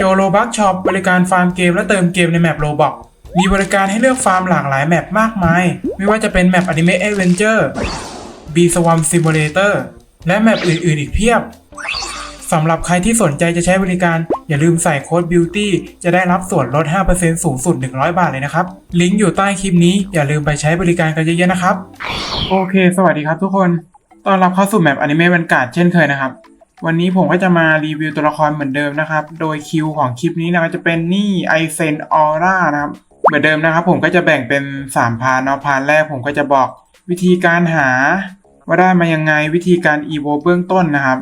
โจโ o บักช็อปบริการฟาร์มเกมและเติมเกมในแมปโ o บอกมีบริการให้เลือกฟาร์มหลากหลายแมปมากมาย ไม่ว่าจะเป็นแมปอนิเมะเอเวนเจอร์บีสว m มซิมูเลเตอร์และแมปอื่น ๆ อีกเพียบสำหรับใครที่สนใจจะใช้บริการ อย่าลืมใส่โค้ด BEAUTY จะได้รับส่วนลด 5%สูงสุด 100 บาทเลยนะครับ ลิงก์อยู่ใต้คลิปนี้ อย่าลืมไปใช้บริการกันเยอะๆนะครับ โอเค สวัสดีครับทุกคน ตอนรับเข้าสู่แมปอนิเมะวันการ์ดเช่นเคยนะครับ วันนี้ผมก็จะมารีวิวตัวละครเหมือนเดิมนะครับ โดยคิวของคลิปนี้นะก็จะเป็นนี่ไอเซนออร่านะครับ เหมือนเดิมนะครับ ผมก็จะแบ่งเป็น3พาร์ทเนาะพาร์ทแรกผมก็จะบอกวิธีการหา ว่าได้มายังไงวิธีการ e v o เบื้องต้นนะครับ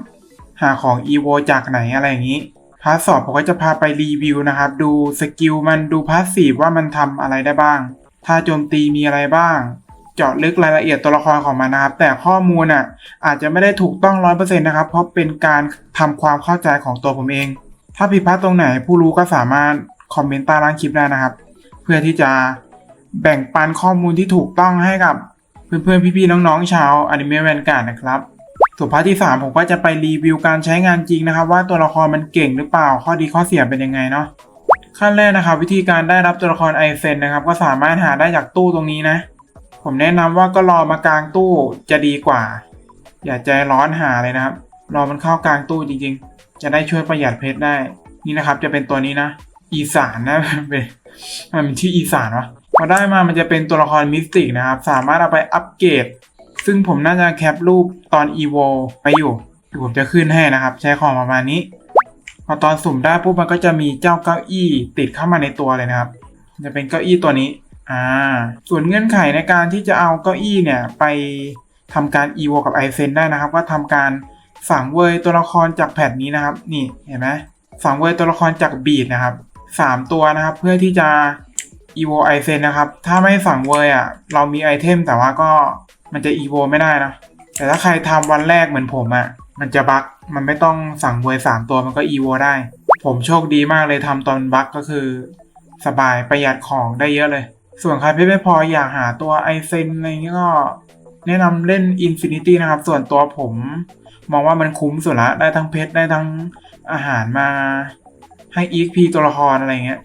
หาของ e v o จากไหนอะไรอย่างนี้พาร์ทสองผมก็จะพาไปรีวิวนะครับ ดูสกิลมันดูพาสซีฟว่ามันทำอะไรได้บ้างถ้าโจมตีมีอะไรบ้าง เจาะลึกรายละเอียดตัวละครของมันนะครับ แต่ข้อมูลอะอาจจะไม่ได้ถูกต้องร้อยเปอร์เซ็นต์นะครับ เพราะเป็นการทำความเข้าใจของตัวผมเอง ถ้าผิดพลาดตรงไหนผู้รู้ก็สามารถคอมเมนต์ใต้ล่างคลิปได้นะครับ เพื่อที่จะแบ่งปันข้อมูลที่ถูกต้องให้กับเพื่อนๆ พี่ๆ น้องๆ ชาวอนิเมะแวนการ์ดนะครับส่วนพาร์ทที่ 3 ผมก็จะไปรีวิวการใช้งานจริงนะครับ ว่าตัวละครมันเก่งหรือเปล่าข้อดีข้อเสียเป็นยังไงเนาะขั้นแรกนะครับ วิธีการได้รับตัวละครไอเซนนะครับ ก็สามารถหาได้จากตู้ตรงนี้นะ ผมแนะนำว่าก็รอมากลางตู้จะดีกว่า อย่าใจร้อนหาเลยนะครับ รอมันเข้ากลางตู้จริงๆ จะได้ช่วยประหยัดเพชรได้ นี่นะครับจะเป็นตัวนี้นะ อีสานนะเป็นมันเป็นชื่ออีสานวะพอได้มามันจะเป็นตัวละครมิสติกนะครับ สามารถเอาไปอัปเกรด ซึ่งผมน่าจะแคปรูปตอน EVO ไปอยู่ดูผมจะขึ้นให้นะครับ ใช้ของประมาณนี้ พอตอนสุ่มได้ปุ๊บมันก็จะมีเจ้าเก้าอี้ติดเข้ามาในตัวเลยนะครับ จะเป็นเก้าอี้ตัวนี้ อ่า ส่วนเงื่อนไขในการที่จะเอาเก้าอี้เนี่ย ไปทำการ EVO กับ i อเซนได้นะครับก็ทำการฝังเวยตัวละครจากแพทนี้นะครับ นี่เห็นไหมฝังเวยตัวละครจากบีดนะครับสามตัวนะครับ เพื่อที่จะ EVO i อเซนนะครับ ถ้าไม่ฝังเวยอะ เรามีไอเทมแต่ว่าก็มันจะ EVO ไม่ได้นะ แต่ถ้าใครทำวันแรกเหมือนผมอะ่ะ มันจะบั๊กมันไม่ต้องสั่งเวยสามตัวมันก็ EVO ได้ ผมโชคดีมากเลยทำตอนบั๊กก็คือ สบายประหยัดของได้เยอะเลย ส่วนใครเพชรไม่พออยากหาตัวไอเซนอะไรเงี้ยก็แนะนำเล่น Infinity นะครับ ส่วนตัวผม มองว่ามันคุ้มสุดละ ได้ทั้งเพชร ได้ทั้งอาหารมาให้ EXP ตัวละครอะไรเงี้ย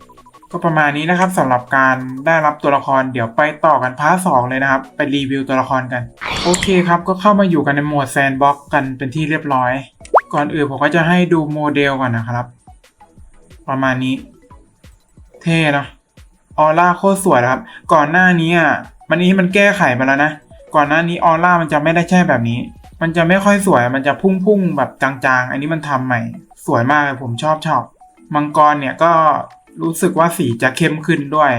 ก็ประมาณนี้นะครับสำหรับการได้รับตัวละครเดี๋ยวไปต่อกันพาร์ทสองเลยนะครับ ไปรีวิวตัวละครกัน โอเคครับ ก็เข้ามาอยู่กันในโหมดแซนบ็อกกันเป็นที่เรียบร้อย ก่อนอื่นผมก็จะให้ดูโมเดลก่อนนะครับ ประมาณนี้ เท่เนาะ ออร่าโคตรสวยนะครับ ก่อนหน้านี้อะมันนี้มันแก้ไขไปแล้วนะ ก่อนหน้านี้ออร่ามันจะไม่ได้แช่แบบนี้ มันจะไม่ค่อยสวย มันจะพุ่งๆแบบจางๆ อันนี้มันทำใหม่ สวยมากเลยผมชอบชอบ มังกรเนี่ยก็รู้สึกว่าสีจะเข้มขึ้นด้วย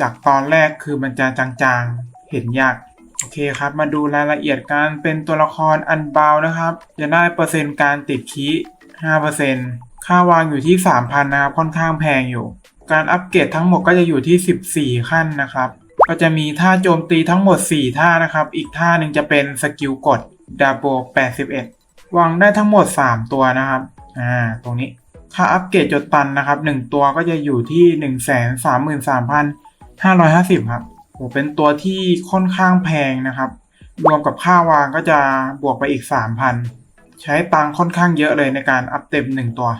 จากตอนแรกคือมันจะจางๆ เห็นยาก โอเคครับ มาดูรายละเอียดการเป็นตัวละครอันเบานะครับ จะได้เปอร์เซ็นต์การติดคี5%ค่าวางอยู่ที่ 3,000 นะครับ ค่อนข้างแพงอยู่ การอัปเกรดทั้งหมดก็จะอยู่ที่ 14 ขั้นนะครับ ก็จะมีท่าโจมตีทั้งหมด 4 ท่านะครับ อีกท่าหนึ่งจะเป็นสกิลกดดาโบ81 วางได้ทั้งหมด 3 ตัวนะครับ อ่า ตรงนี้ ค่าอัปเกรดจดตันนะครับ 1 ตัวก็จะอยู่ที่ 133,550 ครับโหเป็นตัวที่ค่อนข้างแพงนะครับ รวมกับค่าวางก็จะบวกไปอีก 3,000 ใช้ตังค่อนข้างเยอะเลยในการอัปเต็ม1ตัว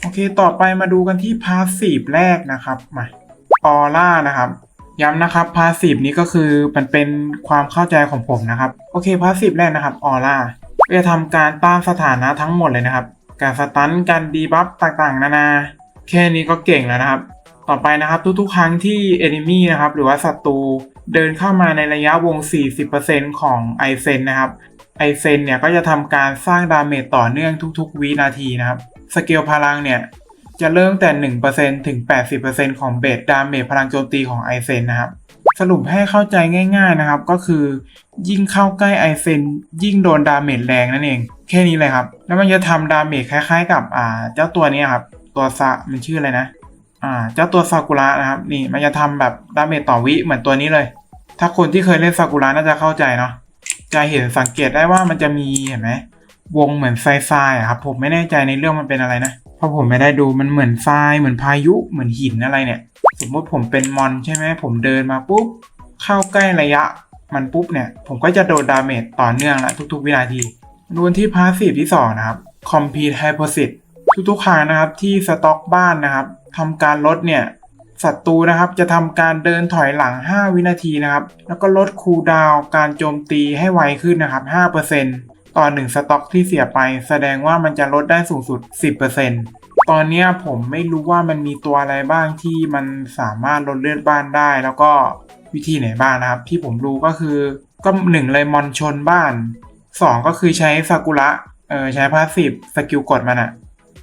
โอเค ต่อไปมาดูกันที่พาสซีฟแรกนะครับมาออร่านะครับย้ำนะครับพาสซีฟนี้ก็คือมันเป็นความเข้าใจของผมนะครับ โอเคพาสซีฟแรกนะครับออร่าจะทำการต้านสถานะทั้งหมดเลยนะครับ การสตันการดีบัฟต่างๆ นานา แค่นี้ก็เก่งแล้วนะครับ ต่อไปนะครับทุกๆ ครั้งที่ enemy นะครับหรือว่าศัตรูเดินเข้ามาในระยะวง 40%ของไอเซนนะครับไอเซนเนี่ยก็จะทำการสร้างดาเมจต่อเนื่องทุกๆวินาทีนะครับ สเกลพลังเนี่ย จะเริ่มแต่ 1%ถึง 80%ของเบสดาเมจพลังโจมตีของไอเซนนะครับ สรุปให้เข้าใจง่าย ๆนะครับ ก็คือ ยิ่งเข้าใกล้ไอเซนยิ่งโดนดาเมจแรงนั่นเอง แค่นี้เลยครับ แล้วมันจะทำดาเมจคล้ายๆ กับอ่าเจ้าตัวนี้ครับ ตัวซะมันชื่ออะไรนะอ่าเจ้าตัวซากุระนะครับนี่มันจะทำแบบดาเมจต่อวิเหมือนตัวนี้เลย ถ้าคนที่เคยเล่นซากุระน่าจะเข้าใจเนาะจะเห็นสังเกตได้ว่ามันจะมีเห็นไหม วงเหมือนไฟไฟอะครับผมไม่แน่ใจในเรื่องมันเป็นอะไรนะเพราะผมไม่ได้ดูมันเหมือนทรายเหมือนพายุเหมือนหินอะไรเนี่ย สมมติผมเป็นมอนใช่ไหมผมเดินมาปุ๊บเข้าใกล้ระยะมันปุ๊บเนี่ยผมก็จะโดนดาเมจต่อเนื่องละทุกๆ วินาทีดูที่พาสซีฟที่2นะครับ Complete Hypothesis ทุกๆครั้งนะครับที่สต็อกบ้านนะครับทำการลดเนี่ยศัตรูนะครับจะทำการเดินถอยหลัง 5 วินาทีนะครับ แล้วก็ลดคูลดาวการโจมตีให้ไวขึ้นนะครับ 5% ต่อ1สต็อกที่เสียไป แสดงว่ามันจะลดได้สูงสุด 10%ตอนนี้ผมไม่รู้ว่ามันมีตัวอะไรบ้างที่มันสามารถลดเลือดบ้านได้ แล้วก็วิธีไหนบ้างนะครับ ที่ผมรู้ก็คือก็หนึ่งเลยมอนชนบ้านสองก็คือใช้ซากุระเออใช้พาสซีฟสกิลกดมันอะ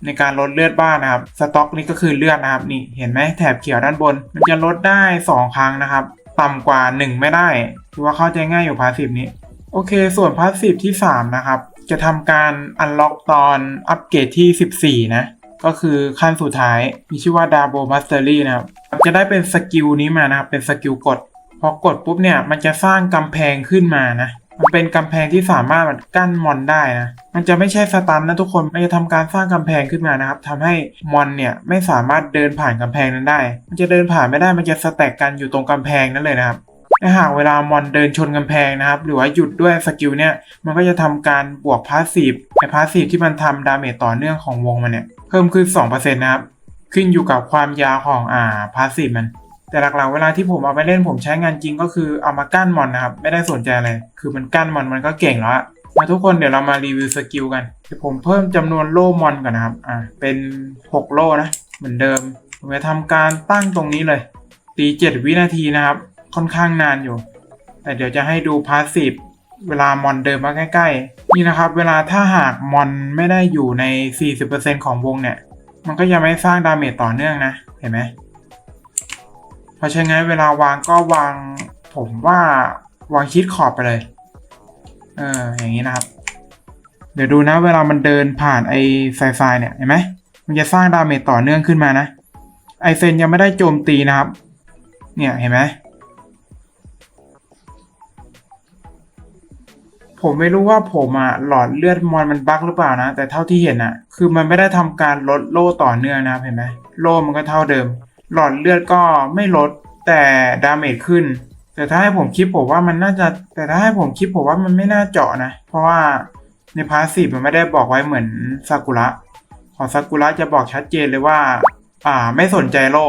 ในการลดเลือดบ้านนะครับ สต็อกนี่ก็คือเลือดนะครับ นี่เห็นไหมแถบเขียวด้านบน มันจะลดได้ 2 ครั้งนะครับ ต่ำกว่า 1 ไม่ได้ถือว่าเข้าใจง่ายอยู่พาสซีฟนี้ โอเค ส่วนพาสซีฟที่ 3 นะครับ จะทำการอันล็อกตอนอัปเกรดที่ 14 นะ ก็คือขั้นสุดท้าย มีชื่อว่าดาโบมาสเตอรี่นะครับ จะได้เป็นสกิลนี้มานะครับ เป็นสกิลกด พอกดปุ๊บเนี่ย มันจะสร้างกำแพงขึ้นมานะ มันเป็นกำแพงที่สามารถกั้นมอนได้นะ มันจะไม่ใช่สตันนะทุกคน มันจะทำการสร้างกำแพงขึ้นมานะครับทำให้มอนเนี่ยไม่สามารถเดินผ่านกำแพงนั้นได้ มันจะเดินผ่านไม่ได้ มันจะสแต็กกันอยู่ตรงกำแพงนั่นเลยนะครับ ถ้าหากเวลามอนเดินชนกำแพงนะครับ หรือว่าหยุดด้วยสกิลเนี่ย มันก็จะทำการบวกพาสซีฟไอพาสซีฟที่มันทำดาเมจต่อเนื่องของวงมันเนี่ย เพิ่มขึ้น 2%นะครับ ขึ้นอยู่กับความยาวของอ่าพาสซีฟมัน แต่หลักๆเวลาที่ผมเอาไปเล่นผมใช้งานจริงก็คือเอามากั้นมอนนะครับ ไม่ได้สนใจอะไร คือมันกั้นมอนมันก็เก่งแล้วอะมาทุกคนเดี๋ยวเรามารีวิวสกิลกันเดี๋ยวผมเพิ่มจำนวนโล่มอนก่อนนะครับ อ่า เป็น 6 โล่นะ เหมือนเดิม ผมจะทำการตั้งตรงนี้เลย ตี 7 วินาทีนะครับ ค่อนข้างนานอยู่ แต่เดี๋ยวจะให้ดูพาสซีฟเวลามอนเดินมาใกล้ๆ นี่นะครับ เวลาถ้าหากมอนไม่ได้อยู่ใน 40%ของวงเนี่ย มันก็ยังไม่สร้างดาเมจต่อเนื่องนะ เห็นไหมเพราะฉะนั้นเวลาวางก็วางผมว่าวางชิดขอบไปเลย เอออย่างนี้นะครับ เดี๋ยวดูนะ เวลามันเดินผ่านไอไซไฟเนี่ยเห็นไหมมันจะสร้างดาเมจต่อเนื่องขึ้นมานะ ไอเซนยังไม่ได้โจมตีนะครับ เนี่ยเห็นไหม ผมไม่รู้ว่าผมอะหลอดเลือดมอนมันบั๊กหรือเปล่านะ แต่เท่าที่เห็นอะคือมันไม่ได้ทำการลดโล่ต่อเนื่องนะเห็นไหมโล่มันก็เท่าเดิม หลอดเลือดก็ไม่ลดแต่ดาเมจขึ้น แต่ถ้าให้ผมคิดผมว่ามันน่าจะ แต่ถ้าให้ผมคิดผมว่ามันไม่น่าเจาะนะ เพราะว่าในพาสซีฟมันไม่ได้บอกไว้เหมือนซากุระของซากุระจะบอกชัดเจนเลยว่า อ่า ไม่สนใจโล่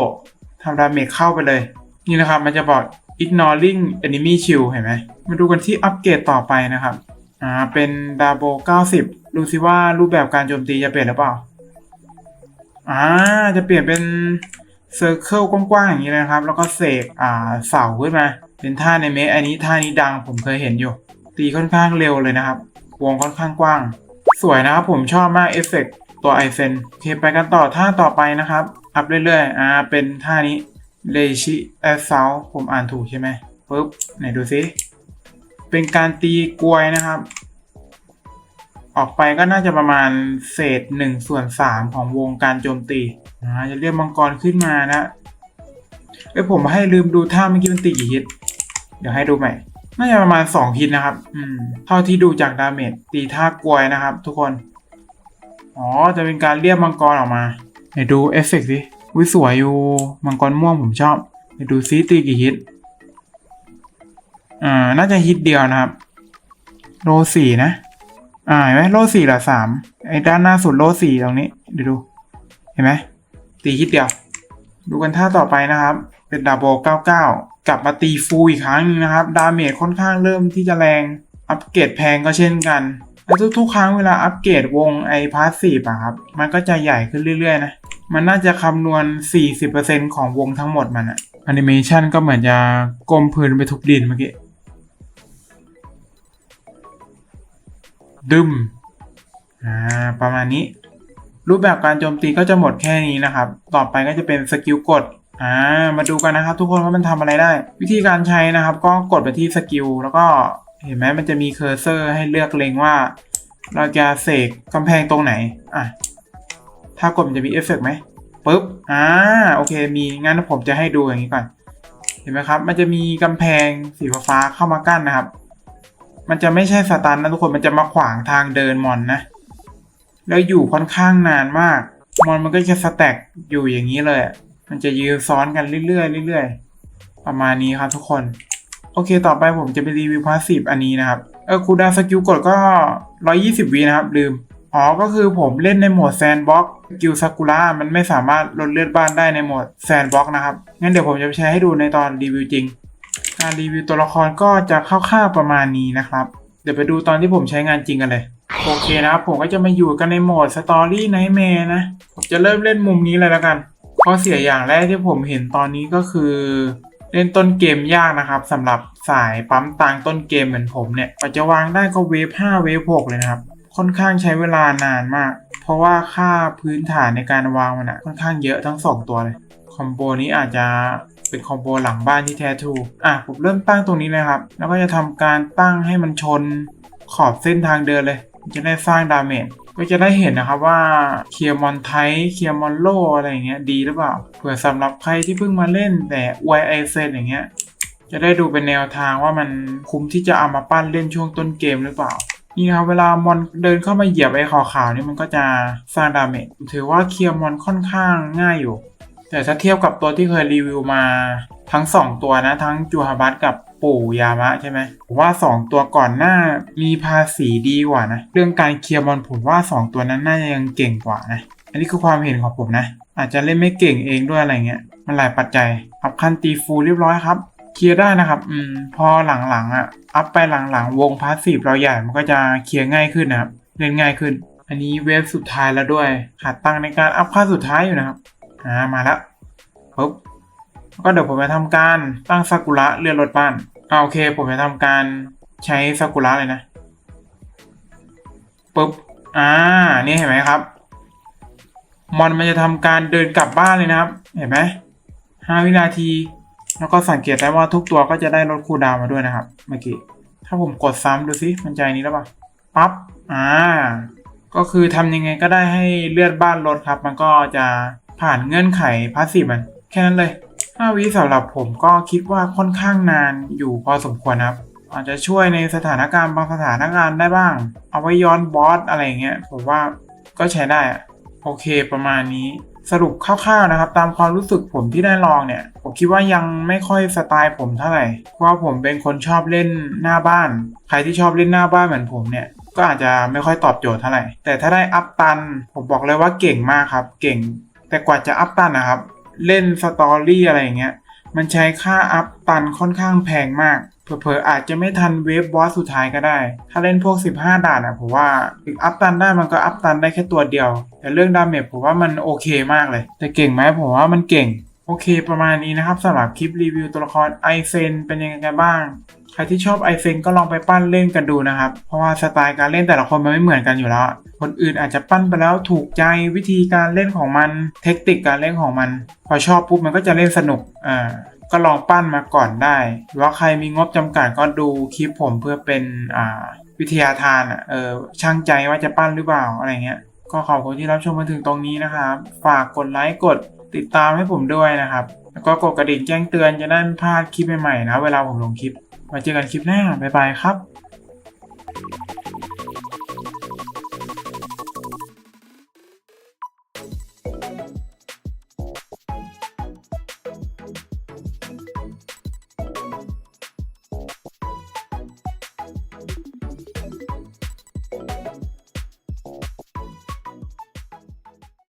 ทำดาเมจเข้าไปเลย นี่นะครับ มันจะบอก ignoring enemy shield เห็นไหมมาดูกันที่อัปเกรดต่อไปนะครับ อ่า เป็นดาโบ90ดูสิว่ารูปแบบการโจมตีจะเปลี่ยนหรือเปล่า อ่า จะเปลี่ยนเป็นเซอร์เคิลกว้างๆอย่างนี้นะครับ แล้วก็เสกอ่าเสาขึ้นมา เป็นท่าในเมะอันนี้ท่านี้ดังผมเคยเห็นอยู่ ตีค่อนข้างเร็วเลยนะครับ วงค่อนข้างกว้าง สวยนะครับผมชอบมากเอฟเฟกต์ตัวไอเซนโอเคไปกันต่อท่าต่อไปนะครับ อัพเรื่อยๆ อ่า เป็นท่านี้เลชิแอสเซลผมอ่านถูกใช่ไหมปุ๊บไหนดูซิ เป็นการตีกลวยนะครับ ออกไปก็น่าจะประมาณเศษหนึ่งส่วนสามของวงการโจมตีอ่าจะเรียกมังกรขึ้นมานะเอ้ยผมให้ลืมดูท่าเมื่อกี้มันตีกี่ฮิต เดี๋ยวให้ดูใหม่ น่าจะประมาณสองฮิตนะครับ อืม เท่าที่ดูจากดาเมจตีท่ากลวยนะครับ ทุกคน อ๋อ จะเป็นการเรียกมังกรออกมาไหนดูเอฟเฟกต์สิวิสวยอยู่ มังกรม่วงผมชอบไหนดูซิตีกี่ฮิต อ่า น่าจะฮิตเดียวนะครับ โลสี่นะ อ่าเห็นไหมโลสี่หลือสามไอ้ด้านหน้าสุดโลสี่ตรงนี้เดี๋ยวดู เห็นไหมตีฮิตเดียว ดูกันท่าต่อไปนะครับ เป็นดาบโบเก้าเก้ากลับมาตีฟูอีกครั้งนะครับ ดาเมจค่อนข้างเริ่มที่จะแรง อัปเกรดแพงก็เช่นกันแล้วทุกๆครั้งเวลาอัปเกรดวงไอพาสซีฟอะครับ มันก็จะใหญ่ขึ้นเรื่อยๆนะ มันน่าจะคำนวณ 40%ของวงทั้งหมดมันอะแอนิเมชันก็เหมือนจะก้มพื้นไปทุบดินเมื่อกี้ ดึมอ่าประมาณนี้ รูปแบบการโจมตีก็จะหมดแค่นี้นะครับ ต่อไปก็จะเป็นสกิลกดอ่ามาดูกันนะครับ ทุกคนว่ามันทำอะไรได้ วิธีการใช้นะครับ ก็กดไปที่สกิลแล้วก็เห็นไหมมันจะมีเคอร์เซอร์ให้เลือกเล็งว่า เราจะเสกกำแพงตรงไหนอะถ้ากดมันจะมีเอฟเฟกต์ไหมปุ๊บอ่าโอเค มีงั้นผมจะให้ดูอย่างนี้ก่อนเห็นไหมครับ มันจะมีกำแพงสีฟ้าเข้ามากั้นนะครับ มันจะไม่ใช่สตันนะทุกคนมันจะมาขวางทางเดินมอนนะ แล้วอยู่ค่อนข้างนานมาก มอนมันก็จะสแต็กอยู่อย่างนี้เลย มันจะยืนซ้อนกันเรื่อยๆเรื่อยๆประมาณนี้ครับทุกคน โอเค ต่อไปผมจะไปรีวิวพาสซีฟอันนี้นะครับ เออคูดาสกิลกดก็ 120วินะครับ ลืมออ๋อ ก็คือผมเล่นในโหมดแซนบ็อกกิลซากุระมันไม่สามารถลดเลือดบ้านได้ในโหมดแซนบ็อกนะครับ งั้นเดี๋ยวผมจะไปใช้ให้ดูในตอนรีวิวจริง การรีวิวตัวละครก็จะคร่าวๆประมาณนี้นะครับ เดี๋ยวไปดูตอนที่ผมใช้งานจริงกันเลย โอเคนะครับ ผมก็จะมาอยู่กันในโหมดสตอรี่ไนท์แมร์นะ จะเริ่มเล่นมุมนี้เลยแล้วกันข้อเสียอย่างแรกที่ผมเห็นตอนนี้ก็คือ เล่นต้นเกมยากนะครับสำหรับสายปั๊มตังต้นเกมเหมือนผมเนี่ยกว่าจะวางได้ก็เวฟ5เวฟ6เลยนะครับ ค่อนข้างใช้เวลานานมาก เพราะว่าค่าพื้นฐานในการวางมันอะค่อนข้างเยอะทั้ง 2 ตัวเลยคอมโบนี้อาจจะ เป็นคอมโบหลังบ้านที่แท้ทูอะผมเริ่มตั้งตรงนี้เลยครับ แล้วก็จะทำการตั้งให้มันชนขอบเส้นทางเดินเลย จะได้สร้างดาเมจก็จะได้เห็นนะครับว่าเคลียร์มอนไทเคลียร์มอนโลอะไรอย่างเงี้ยดีหรือเปล่าเผื่อสำหรับใครที่เพิ่งมาเล่นแต่อวไอเซนอย่างเงี้ยจะได้ดูเป็นแนวทางว่ามันคุ้มที่จะเอามาปั้นเล่นช่วงต้นเกมหรือเปล่านี่ครับเวลามอนเดินเข้ามาเหยียบไอ้ขาวๆนี่มันก็จะสร้างดาเมจถือว่าเคลียร์มอนค่อนข้างง่ายอยู่ แต่ถ้าเทียบกับตัวที่เคยรีวิวมาทั้ง 2 ตัวนะ ทั้งจูฮาบัตกับปู่ยามะใช่ไหมผมว่า 2 ตัวก่อนหน้ามีภาษีดีกว่านะ เรื่องการเคลียร์บอลผมว่า 2 ตัวนั้นน่าจะยังเก่งกว่านะ อันนี้คือความเห็นของผมนะ อาจจะเล่นไม่เก่งเองด้วยอะไรเงี้ย มันหลายปัจจัยอัพคันตีฟูลเรียบร้อยครับเคลียร์ได้นะครับ อืม พอหลังๆอะ อัพไปหลังๆ วงพาสซีฟเราใหญ่ มันก็จะเคลียร์ง่ายขึ้นนะครับ เล่นง่ายขึ้น อันนี้เวฟสุดท้ายแล้วด้วย ขาดตังในการอัพค่าสุดท้ายอยู่นะครับ อ่ามาแล้วปุ๊บก็เดี๋ยวผมจะทำการตั้งซากุระเลื่อนรถบ้านเอาโอเค ผมจะทำการใช้ซากุระเลยนะปุ๊บอ่านี่เห็นไหมครับมอนมันจะทำการเดินกลับบ้านเลยนะครับ เห็นไหมห้าวินาที แล้วก็สังเกตได้ว่าทุกตัวก็จะได้ลดคูดาวมาด้วยนะครับ เมื่อกี้ ถ้าผมกดซ้ำดูสิมันใจนี้แล้วปะปั๊บอ่า ก็คือทำยังไงก็ได้ให้เลือดบ้านลดครับ มันก็จะ ผ่านเงื่อนไขพาสซีฟมันแค่นั้นเลย 5 วิสำหรับผมก็คิดว่าค่อนข้างนานอยู่พอสมควรนะครับอาจจะช่วยในสถานการณ์บางสถานการณ์ได้บ้าง เอาไว้ย้อนบอสอะไรเงี้ยผมว่าก็ใช้ได้อะโอเคประมาณนี้สรุปคร่าวๆนะครับ ตามความรู้สึกผมที่ได้ลองเนี่ย ผมคิดว่ายังไม่ค่อยสไตล์ผมเท่าไหร่ เพราะผมเป็นคนชอบเล่นหน้าบ้าน ใครที่ชอบเล่นหน้าบ้านเหมือนผมเนี่ย ก็อาจจะไม่ค่อยตอบโจทย์เท่าไหร่ แต่ถ้าได้อัพตัน ผมบอกเลยว่าเก่งมากครับ เก่ง แต่กว่าจะอัพตันนะครับ เล่นสตอรี่อะไรอย่างเงี้ย มันใช้ค่าอัพตันค่อนข้างแพงมาก เผลอๆอาจจะไม่ทันเวฟบอสสุดท้ายก็ได้ ถ้าเล่นพวก 15 ด่านอะผมว่าอัพตันได้มันก็อัพตันได้แค่ตัวเดียว แต่เรื่องดาเมจผมว่ามันโอเคมากเลย แต่เก่งไหมผมว่ามันเก่ง โอเค ประมาณนี้นะครับสำหรับคลิปรีวิวตัวละครไอเซนเป็นยังไงกันบ้างใครที่ชอบไอเซนก็ลองไปปั้นเล่นกันดูนะครับ เพราะว่าสไตล์การเล่นแต่ละคนมันไม่เหมือนกันอยู่แล้ว คนอื่นอาจจะปั้นไปแล้วถูกใจวิธีการเล่นของมัน เทคนิคการเล่นของมัน พอชอบปุ๊บมันก็จะเล่นสนุกอ่าก็ลองปั้นมาก่อนได้หรือว่าใครมีงบจำกัดก็ดูคลิปผมเพื่อเป็นอ่าวิทยาทานอะเออช่างใจว่าจะปั้นหรือเปล่าอะไรเงี้ย ก็ขอบคุณที่รับชมมาถึงตรงนี้นะครับ ฝากกดไลค์กดติดตามให้ผมด้วยนะครับ แล้วก็กดกระดิ่งแจ้งเตือนจะได้ไม่พลาดคลิปใหม่ๆนะ เวลาผมลงคลิปไว้เจอกันคลิปหน้าบ๊ายบายครับ